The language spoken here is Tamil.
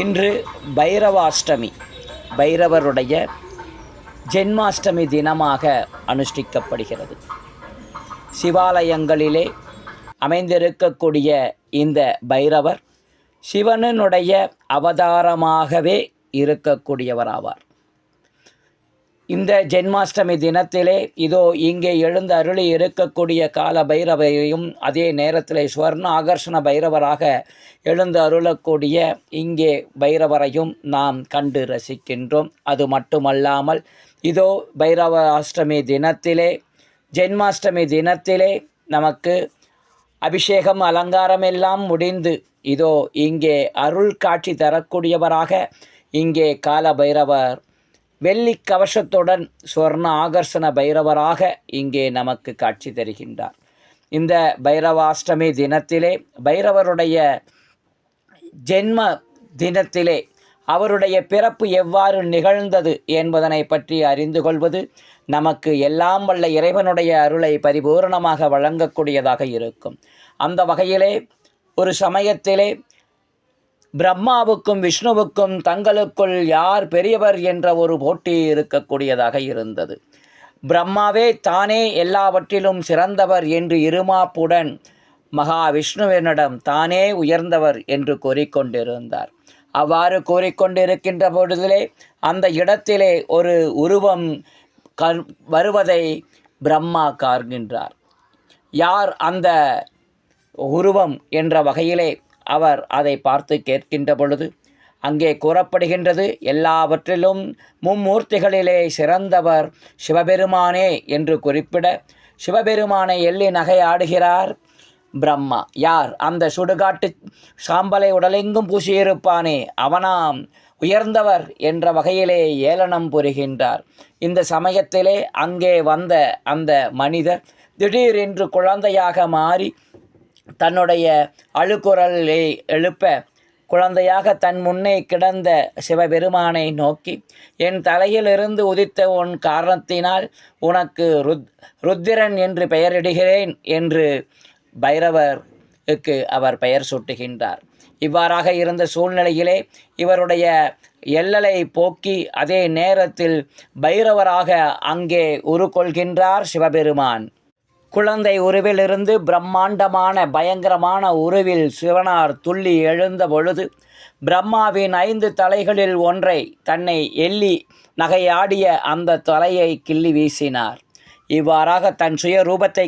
இன்று பைரவாஷ்டமி பைரவருடைய ஜென்மாஷ்டமி தினமாக அனுஷ்டிக்கப்படுகிறது. சிவாலயங்களிலே அமைந்திருக்கக்கூடிய இந்த பைரவர் சிவனனுடைய அவதாரமாகவே இருக்கக்கூடியவராவார். இந்த ஜென்மாஷ்டமி தினத்திலே இதோ இங்கே எழுந்து அருளி இருக்கக்கூடிய கால பைரவரையும் அதே நேரத்தில் ஸ்வர்ண ஆகர்ஷண பைரவராக எழுந்து அருளக்கூடிய இங்கே பைரவரையும் நாம் கண்டு ரசிக்கின்றோம். அது மட்டுமல்லாமல் இதோ பைரவ அஷ்டமி தினத்திலே ஜென்மாஷ்டமி தினத்திலே நமக்கு அபிஷேகம் அலங்காரம் எல்லாம் முடிந்து இதோ இங்கே அருள் காட்சி தரக்கூடியவராக இங்கே கால பைரவர் வெள்ளி கவசத்துடன் சொர்ண ஆகர்ஷண பைரவராக இங்கே நமக்கு காட்சி தருகின்றார். இந்த பைரவாஷ்டமி தினத்திலே பைரவருடைய ஜென்ம தினத்திலே அவருடைய பிறப்பு எவ்வாறு நிகழ்ந்தது என்பதனை பற்றி அறிந்து கொள்வது நமக்கு எல்லாம் வல்ல இறைவனுடைய அருளை பரிபூரணமாக வழங்கக்கூடியதாக இருக்கும். அந்த வகையிலே ஒரு சமயத்திலே பிரம்மாவுக்கும் விஷ்ணுவுக்கும் தங்களுக்குள் யார் பெரியவர் என்ற ஒரு போட்டி இருக்கக்கூடியதாக இருந்தது. பிரம்மாவே தானே எல்லாவற்றிலும் சிறந்தவர் என்று இருமாப்புடன் மகாவிஷ்ணுவினிடம் தானே உயர்ந்தவர் என்று கூறிக்கொண்டிருந்தார். அவ்வாறு கூறிக்கொண்டிருக்கின்ற பொழுதிலே அந்த இடத்திலே ஒரு உருவம் க வருவதை பிரம்மா காண்கின்றார். யார் அந்த உருவம் என்ற வகையிலே அவர் அதை பார்த்து கேட்கின்ற பொழுது அங்கே கூறப்படுகின்றது எல்லாவற்றிலும் மும்மூர்த்திகளிலே சிறந்தவர் சிவபெருமானே என்று குறிப்பிட சிவபெருமானை எள்ளி நகையாடுகிறார் பிரம்மா. யார்? அந்த சுடுகாட்டு சாம்பலை உடலெங்கும் பூசியிருப்பானே. அவனாம் உயர்ந்தவர் என்ற வகையிலே ஏளனம் புரிகின்றார். இந்த சமயத்திலே அங்கே வந்த அந்த மனிதர் திடீரென்று குழந்தையாக மாறி தன்னுடைய அழுக்குரலை எழுப்ப குழந்தையாக தன் முன்னே கிடந்த சிவபெருமானை நோக்கி என் தலையிலிருந்து உதித்த உன் காரணத்தினால் உனக்கு ருத் ருத்திரன் என்று பெயரிடுகிறேன் என்று பைரவருக்கு அவர் பெயர் சூட்டுகின்றார். இவ்வாறாக இருந்த சூழ்நிலையிலே இவருடைய எல்லலை போக்கி அதே நேரத்தில் பைரவராக அங்கே உருக்கொள்கின்றார் சிவபெருமான். குழந்தை உருவிலிருந்து பிரம்மாண்டமான பயங்கரமான உருவில் சிவனார் துள்ளி எழுந்த பொழுது பிரம்மாவின் ஐந்து தலைகளில் ஒன்றை தன்னை எள்ளி நகையாடிய அந்த தலையை கிள்ளி வீசினார். இவ்வாறாக தன் சுய ரூபத்தை